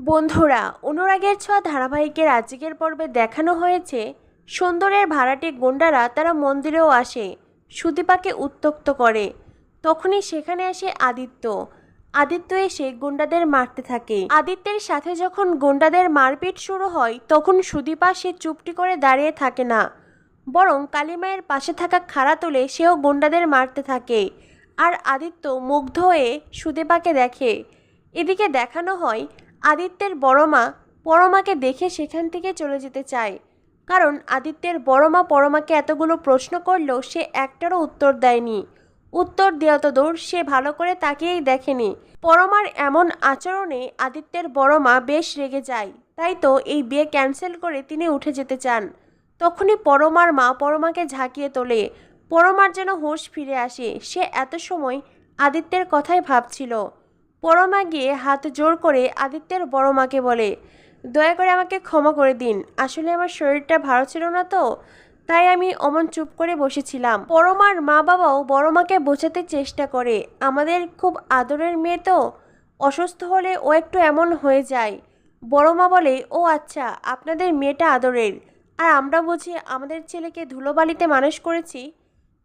বন্ধুরা, অনুরাগের ছোঁয়া ধারাবাহিকের আজকের পর্বে দেখানো হয়েছে সুন্দরের ভাড়াটে গুন্ডারা তারা মন্দিরেও আসে, সুদীপাকে উত্তক্ত করে। তখনই সেখানে আসে আদিত্য। আদিত্য এসে গুন্ডাদের মারতে থাকে। আদিত্যের সাথে যখন গুন্ডাদের মারপিট শুরু হয়, তখন সুদীপা সে চুপটি করে দাঁড়িয়ে থাকে না। বরং কালিমায়ের পাশে থাকা খাড়া তুলে সেও গুন্ডাদের মারতে থাকে। আর আদিত্য মুগ্ধ হয়ে সুদীপাকে দেখে। এদিকে দেখানো হয় আদিত্যের বড় মা পরমাকে দেখে সেখান থেকে চলে যেতে চায়। কারণ আদিত্যের বড় মা পরমাকে এতগুলো প্রশ্ন করলেও সে একটারও উত্তর দেয়নি। উত্তর দেওয়া তো দূর, সে ভালো করে তাকিয়েই দেখেনি। পরমার এমন আচরণে আদিত্যের বড় মা বেশ রেগে যায়। তাই তো এই বিয়ে ক্যান্সেল করে তিনি উঠে যেতে চান। তখনই পরমার মা পরমাকে ঝাঁকিয়ে তোলে। পরমার যেন হোশ ফিরে আসে, সে এত সময় আদিত্যের কথাই ভাবছিল। পরমা গিয়ে হাত জোর করে আদিত্যের বড় মাকে বলে, দয়া করে আমাকে ক্ষমা করে দিন। আসলে আমার শরীরটা ভালো ছিল না তো, তাই আমি অমন চুপ করে বসেছিলাম। পরমার মা বাবাও বড় মাকে বোঝাতে চেষ্টা করে, আমাদের খুব আদরের মেয়ে তো, অসুস্থ হলে ও একটু এমন হয়ে যায়। বড় মা বলে, ও আচ্ছা আপনাদের মেয়েটা আদরের। আর আমরা বুঝি আমাদের ছেলেকে ধুলোবালিতে মানুষ করেছি?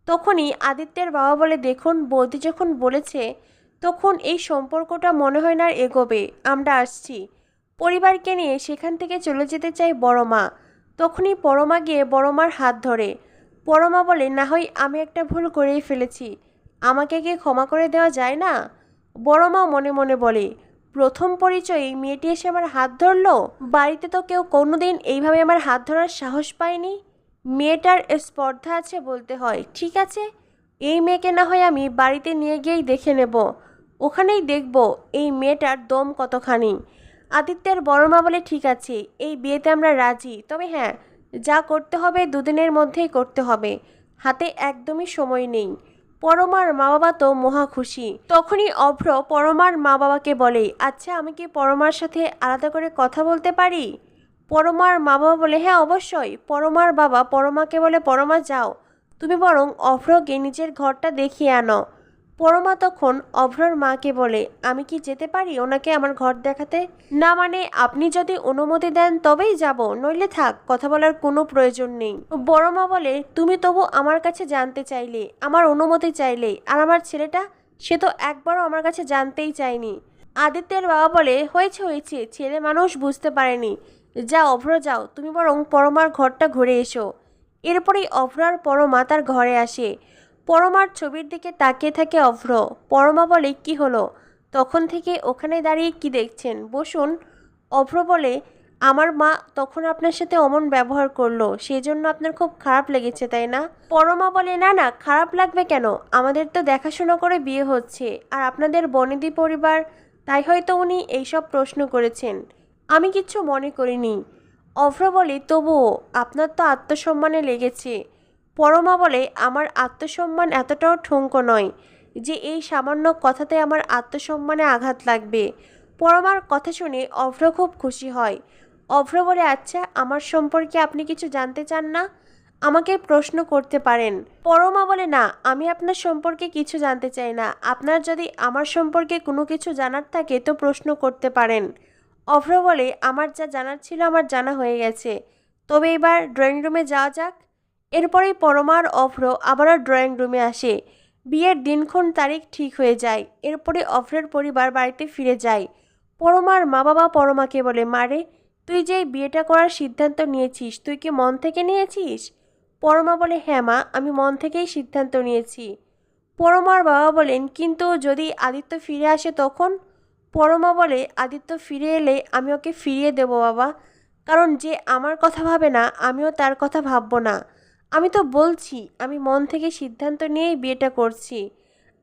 তখনই আদিত্যের বাবা বলে, দেখুন, বৌদি যখন বলেছে তখন এই সম্পর্কটা মনে হয় না এগোবে। আমরা আসছি। পরিবারকে নিয়ে সেখান থেকে চলে যেতে চাই বড় মা তখনই পরমা গিয়ে বড় মার হাত ধরে। পরমা বলে, না হয় আমি একটা ভুল করেই ফেলেছি। আমাকে কি ক্ষমা করে দেওয়া যায় না? বড় মা মনে মনে বলে, প্রথম পরিচয়ে মেয়েটি এসে আমার হাত ধরলো? বাড়িতে তো কেউ কোনোদিন এইভাবে আমার হাত ধরার সাহস পায়নি। মেয়েটার স্পর্ধা আছে বলতে হয়, ঠিক আছে? এই মেয়েকে না হয় আমি বাড়িতে নিয়ে গিয়েই দেখে নেব। ওখানেই দেখব এই মেয়েটার দম কতখানি। আদিত্যের বড় মা বলে ঠিক আছে, এই বিয়েতে আমরা রাজি, তবে হ্যাঁ যা করতে হবে দুদিনের মধ্যেই করতে হবে, হাতে একদমই সময় নেই। পরমার মা বাবা তো মহা খুশি। তখনই অভ্র পরমার মা বাবাকে বলে আচ্ছা আমি কি পরমার সাথে আলাদা করে কথা বলতে পারি? পরমার মা বাবা বলে হ্যাঁ অবশ্যই। পরমার বাবা পরমাকে বলে, পরমা, যাও। তুমি বরং অভ্রকে নিজের ঘরটা দেখিয়ে আনো। পরমা তখন অভ্রর মাকে বলে, আমি কি যেতে পারি ওনাকে আমার ঘর দেখাতে? না মানে আপনি যদি অনুমতি দেন তবেই যাব, নইলে থাক, কথা বলার কোনো প্রয়োজন নেই। বড়মা বলে, তুমি তবু আমার কাছে জানতে চাইলে, আমার অনুমতি চাইলে, আর আমার ছেলেটা, সে তো একবারও আমার কাছে জানতেই চায়নি। আদিত্যের বাবা বলে, হয়েছে হয়েছে, ছেলে মানুষ বুঝতে পারেনি। যা অভ্র, যাও, তুমি বরং পরমার ঘরটা ঘুরে এসো। এরপরেই অভ্র আর পরমা তার ঘরে আসে। পরমার ছবির দিকে তাকিয়ে থাকে অভ্র। পরমা বলে, কি হলো? তখন থেকে ওখানে দাঁড়িয়ে কি দেখছেন? বসুন। অভ্র বলে, আমার মা তখন আপনার সাথে অমন ব্যবহার করল সেই জন্য আপনার খুব খারাপ লেগেছে, তাই না? পরমা বলে, না না, খারাপ লাগবে কেন? আমাদের তো দেখাশোনা করে বিয়ে হচ্ছে, আর আপনাদের বনেদি পরিবার, তাই হয়তো উনি এইসব প্রশ্ন করেছেন। আমি কিচ্ছু মনে করিনি। অভ্র বলে, তবুও, আপনার তো আত্মসম্মানে লেগেছে পরমা বলে, আমার আত্মসম্মান এতটাও ঠুঙ্কো নয় যে এই সামান্য কথাতে আমার আত্মসম্মানে আঘাত লাগবে। পরমার কথা শুনে অভ্র খুব খুশি হয়। অভ্র বলে আচ্ছা আমার সম্পর্কে আপনি কিছু জানতে চান না? আমাকে প্রশ্ন করতে পারেন। পরমা বলে, না, আমি আপনার সম্পর্কে কিছু জানতে চাই না। আপনার যদি আমার সম্পর্কে কোনো কিছু জানার থাকে তো প্রশ্ন করতে পারেন। অভ্র বলে, আমার যা জানার ছিল আমার জানা হয়ে গেছে। তবে এবার ড্রয়িং রুমে যাওয়া যাক। এরপরেই পরমার অভ্র আবারও ড্রয়িং রুমে আসে। বিয়ের দিনক্ষণ তারিখ ঠিক হয়ে যায় এরপরে অভ্রের পরিবার বাড়িতে ফিরে যায়। পরমার মা বাবা পরমাকে বলে মারে তুই যে বিয়েটা করার সিদ্ধান্ত নিয়েছিস, তুই কি মন থেকে নিয়েছিস? পরমা বলে হ্যাঁ মা, আমি মন থেকেই সিদ্ধান্ত নিয়েছি। পরমার বাবা বলেন, কিন্তু যদি আদিত্য ফিরে আসে তখন? পরমা বলে, আদিত্য ফিরে এলে আমি ওকে ফিরিয়ে দেব বাবা, কারণ যে আমার কথা ভাবে না, আমিও তার কথা ভাববো না। আমি তো বলছি, আমি মন থেকে সিদ্ধান্ত নিয়েই বিয়েটা করছি।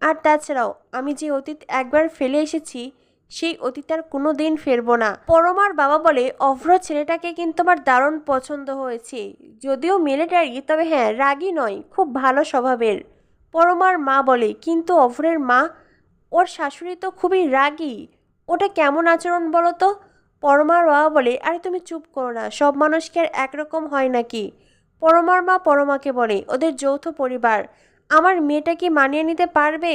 আর তাছাড়াও, আমি যে অতীত একবার ফেলে এসেছি, সেই অতীত আর কোনো দিন ফেরবো না। পরমার বাবা বলে, অভ্র ছেলেটাকে কিন্তু আমার দারুণ পছন্দ হয়েছে। যদিও মিলিটারি তবে হ্যাঁ রাগী নয়, খুব ভালো স্বভাবের। পরমার মা বলে, কিন্তু অভ্রের মা, ওর শাশুড়ি তো খুবই রাগী। ওটা কেমন আচরণ বলো তো? পরমার বাবা বলে, আরে তুমি চুপ করো না, সব মানুষকে আর একরকম হয় নাকি? পরমার মা পরমাকে বলে, ওদের যৌথ পরিবার, আমার মেয়েটা কি মানিয়ে নিতে পারবে?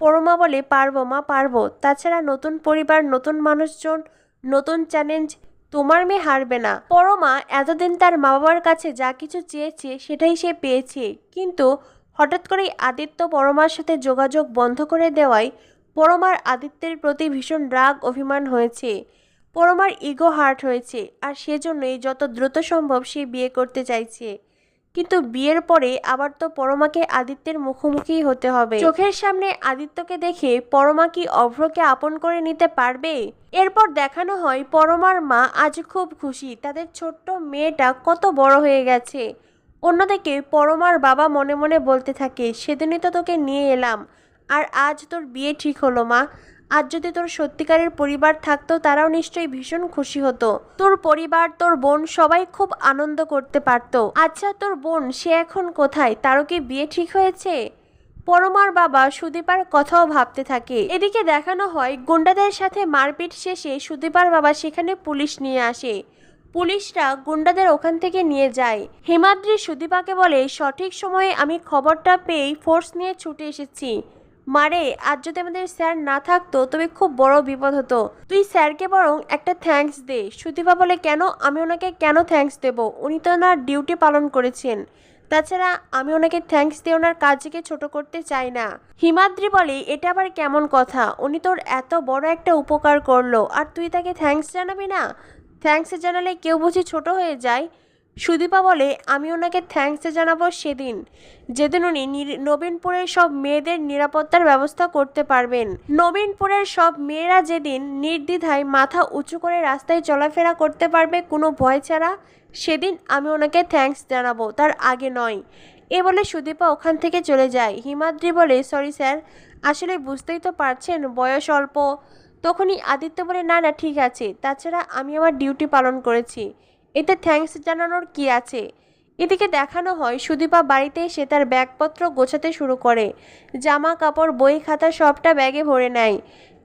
পরমা বলে, পারব মা, পারব। তাছাড়া নতুন পরিবার, নতুন মানুষজন, নতুন চ্যালেঞ্জ তোমার মেয়ে হারবে না। পরমা এতদিন তার মা বাবার কাছে যা কিছু চেয়েছে সেটাই সে পেয়েছে। কিন্তু হঠাৎ করেই আদিত্য পরমার সাথে যোগাযোগ বন্ধ করে দেওয়ায় পরমার আদিত্যের প্রতি ভীষণ রাগ, অভিমান হয়েছে। পরমার ইগো হার্ট হয়েছে আর সেজন্যই যত দ্রুত সম্ভব সে বিয়ে করতে চাইছে। কিন্তু বিয়ের পরে আবার তো পরমাকে আদিত্যের মুখোমুখি হতে হবে। চোখের সামনে আদিত্যকে দেখে পরমা কি অভ্রকে আপন করে নিতে পারবে? এরপর দেখানো হয় পরমার মা আজ খুব খুশি, তাদের ছোট্ট মেয়েটা কত বড় হয়ে গেছে। অন্যদিকে পরমার বাবা মনে মনে বলতে থাকে, সেদিনই তো তোকে নিয়ে এলাম, আর আজ তোর বিয়ে ঠিক হলো মা। আজ যদি তোর সত্যিকারের পরিবার থাকতো, তারাও নিশ্চয়ই ভীষণ খুশি হতো। তোর পরিবার, তোর বোন সবাই খুব আনন্দ করতে পারতো। আচ্ছা তোর বোন, সে এখন কোথায়? তারও কি বিয়ে ঠিক হয়েছে? পরমার বাবা সুদীপার কথাও ভাবতে থাকে। এদিকে দেখানো হয়, গুন্ডাদের সাথে মারপিট শেষে সুদীপার বাবা সেখানে পুলিশ নিয়ে আসে। পুলিশরা গুন্ডাদের ওখান থেকে নিয়ে যায়। হেমাদ্রি সুদীপাকে বলে, সঠিক সময়ে আমি খবরটা পেয়েই ফোর্স নিয়ে ছুটে এসেছি। মারে আজ যদি আমাদের স্যার না থাকতো, তবে খুব বড় বিপদ হতো। তুই স্যারকে বরং একটা থ্যাঙ্কস দে। সুদীপা বলে, কেন? আমি ওনাকে কেন থ্যাঙ্কস দেব? উনি তো ওনার ডিউটি পালন করেছেন। তাছাড়া আমি ওনাকে থ্যাঙ্কস দিয়ে ওনার কাজকে ছোট করতে চাই না। হিমাদ্রি বলে, এটা আবার কেমন কথা? উনি তোর এত বড় একটা উপকার করল, আর তুই তাকে থ্যাঙ্কস জানাবি না? থ্যাঙ্কস জানালে কেউ বুঝি ছোট হয়ে যায়? সুদীপা বলে, আমি ওনাকে থ্যাঙ্কস জানাব সেদিন। যেদিন উনি নবীনপুরের সব মেয়েদের নিরাপত্তার ব্যবস্থা করতে পারবেন। নবীনপুরের সব মেয়েরা যেদিন নির্দ্বিধায় মাথা উঁচু করে রাস্তায় চলাফেরা করতে পারবে কোনো ভয় ছাড়া, সেদিন আমি ওনাকে থ্যাঙ্কস জানাব, তার আগে নয়। এ বলে সুদীপা ওখান থেকে চলে যায়। হিমাদ্রি বলে, সরি স্যার, আসলে বুঝতেই তো পারছেন, বয়স অল্প। তখনই আদিত্য বলে, না না, ঠিক আছে। তাছাড়া আমি আমার ডিউটি পালন করেছি। এতে থ্যাঙ্কস জানানোর কি আছে? এদিকে দেখানো হয়, সুদীপা বাড়িতে এসে তার ব্যাগপত্র গোছাতে শুরু করে। জামা কাপড় বই, খাতা সবটা ব্যাগে ভরে নেয়।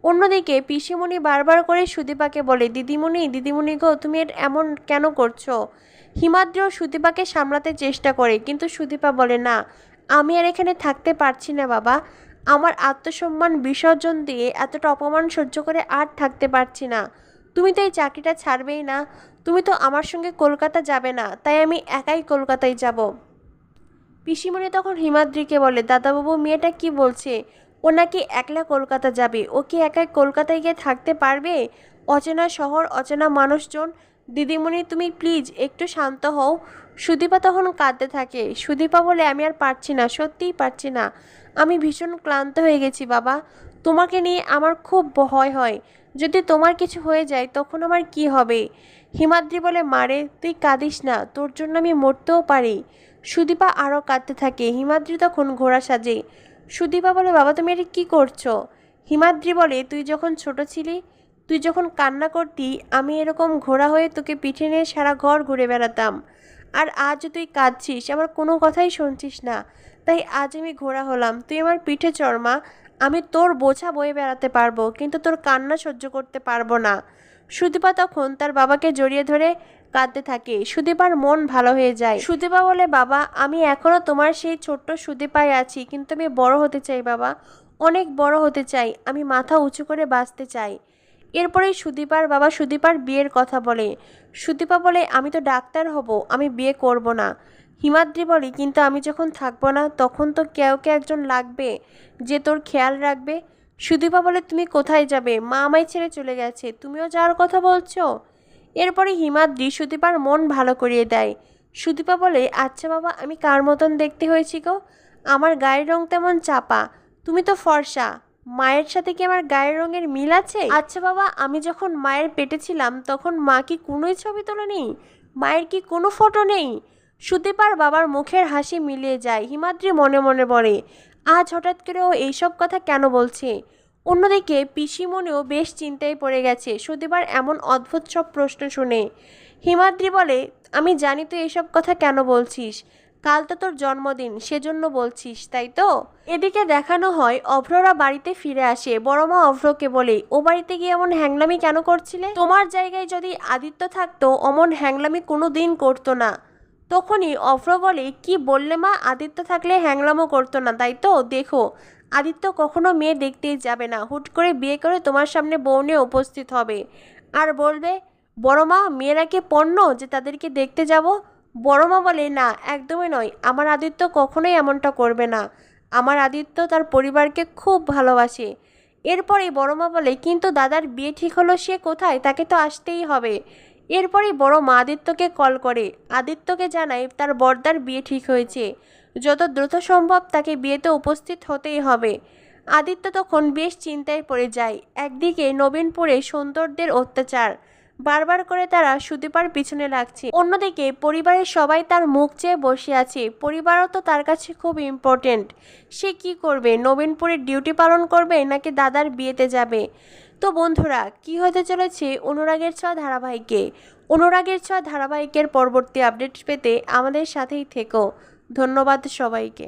অন্যদিকে পিসিমণি বারবার করে সুদীপাকে বলে, দিদিমণি দিদিমণি গো, তুমি এমন কেন করছ? হিমাদ্রিও সুদীপাকে সামলাতে চেষ্টা করে, কিন্তু সুদীপা বলে, না, আমি আর এখানে থাকতে পারছি না বাবা। আমার আত্মসম্মান বিসর্জন দিয়ে এতটা অপমান সহ্য করে আর থাকতে পারছি না। তুমি তো এই চাকরিটা ছাড়বেই না। তুমি তো আমার সঙ্গে কলকাতা যাবে না, তাই আমি একাই কলকাতায় যাব। পিসিমণি তখন হিমাদ্রিকে বলে, দাদাবাবু, মেয়েটা কি বলছে? ও নাকি একলা কলকাতা যাবে? ও কি একাই কলকাতায় গিয়ে থাকতে পারবে? অচেনা শহর, অচেনা মানুষজন। দিদিমণি, তুমি প্লিজ একটু শান্ত হও। সুদীপা তখন কাঁদতে থাকে। সুদীপা বলে, আমি আর পারছি না, সত্যিই পারছি না। আমি ভীষণ ক্লান্ত হয়ে গেছি, বাবা। তোমাকে নিয়ে আমার খুব ভয় হয়। যদি তোমার কিছু হয়ে যায়, তখন আমার কি হবে? হিমাদ্রি বলে, মারে, তুই কাঁদিস না, তোর জন্য আমি মরতেও পারি। সুদীপা আরও কাঁদতে থাকে। হিমাদ্রি তখন ঘোড়া সাজে। সুদীপা বলে, বাবা, তুমি এটা কী করছ? হিমাদ্রি বলে, তুই যখন ছোট ছিলি, তুই যখন কান্না করতি, আমি এরকম ঘোড়া হয়ে তোকে পিঠে নিয়ে সারা ঘর ঘুরে বেড়াতাম। আর আজ তুই কাঁদছিস, আমার কোনো কথাই শুনছিস না। তাই আজ আমি ঘোড়া হলাম। তুই আমার পিঠে চড়মা আমি তোর বোঝা বয়ে বেড়াতে পারব, কিন্তু তোর কান্না সহ্য করতে পারব না। সুদীপা তখন তার বাবাকে জড়িয়ে ধরে কাঁদতে থাকে। সুদীপার মন ভালো হয়ে যায়। সুদীপা বলে, বাবা, আমি এখনও তোমার সেই ছোট্ট সুদীপায় আছি, কিন্তু আমি বড় হতে চাই, বাবা। অনেক বড় হতে চাই। আমি মাথা উঁচু করে বাঁচতে চাই। এরপরেই সুদীপার বাবা সুদীপার বিয়ের কথা বলে। সুদীপা বলে, আমি তো ডাক্তার হব, আমি বিয়ে করব না। হিমাদ্রি বলে, কিন্তু আমি যখন থাকব না, তখন তো কেউ কে একজন লাগবে যে তোর খেয়াল রাখবে? সুদীপা বলে, তুমি কোথায় যাবে? মা আমায় ছেড়ে চলে গেছে। তুমিও যাওয়ার কথা বলছো? এরপরে হিমাদ্রি সুদীপার মন ভালো করিয়ে দেয়। সুদীপা বলে আচ্ছা বাবা, আমি কার মতন দেখতে হয়েছি গো? আমার গায়ের রং তেমন চাপা। তুমি তো ফর্সা। মায়ের সাথে কি আমার গায়ের রঙের মিল আছে? আচ্ছা বাবা, আমি যখন মায়ের পেটে ছিলাম, তখন মা কি কোনোই ছবি তোলেনি? মায়ের কি কোনো ফটো নেই? সুদীপার বাবার মুখের হাসি মিলিয়ে যায়। হিমাদ্রি মনে মনে বলে, আজ হঠাৎ করে ও এইসব কথা কেন বলছে? অন্যদিকে পিসিমণিও বেশ চিন্তায় পড়ে গেছে। সুদীপার এমন অদ্ভুত সব প্রশ্ন শুনে। হিমাদ্রি বলে, আমি জানি তুই এইসব কথা কেন বলছিস? কাল তো তোর জন্মদিন, সেজন্য বলছিস, তাই তো? এদিকে দেখানো হয়, অভ্ররা বাড়িতে ফিরে আসে। বড় মা অভ্রকে বলে, ও বাড়িতে গিয়ে এমন হ্যাংলামি কেন করছিলে? তোমার জায়গায় যদি আদিত্য থাকতো, অমন হ্যাংলামি কোনো দিন করতো না। তখনই অভ্র বলে, কি বললে মা? আদিত্য থাকলে হ্যাংলামও করতো না, তাই তো? দেখো, আদিত্য কখনো মেয়ে দেখতেই যাবে না। হুট করে বিয়ে করে তোমার সামনে বউ নিয়ে উপস্থিত হবে। আর বলবে, বড় মা, মেয়েরা কি পণ্য যে তাদেরকে দেখতে যাব? বড় মা বলে, না, একদমই নয়। আমার আদিত্য কখনোই এমনটা করবে না। আমার আদিত্য তার পরিবারকে খুব ভালোবাসে। এরপরেই বড় মা বলে, কিন্তু দাদার বিয়ে ঠিক হলো সে কোথায়? তাকে তো আসতেই হবে। এরপরেই বড় মা আদিত্যকে কল করে। আদিত্যকে জানায়, তার বর্দার বিয়ে ঠিক হয়েছে। যত দ্রুত সম্ভব তাকে বিয়েতে উপস্থিত হতেই হবে। আদিত্য তখন বেশ চিন্তায় পড়ে যায়। একদিকে নবীনপুরে সৌন্দর্যের অত্যাচার, বারবার করে তারা সুদীপার পিছনে লাগছে। অন্যদিকে পরিবারের সবাই তার মুখ চেয়ে বসে আছে। পরিবারও তো তার কাছে খুব ইম্পর্টেন্ট সে কি করবে? নবীনপুরের ডিউটি পালন করবে নাকি দাদার বিয়েতে যাবে? তো বন্ধুরা, কি হতে চলেছে অনুরাগের ছোঁয়া ধারাবাহিকে? অনুরাগের ছোঁয়া ধারাবাহিকের পরবর্তী আপডেট পেতে আমাদের সাথেই থেকো। ধন্যবাদ সবাইকে।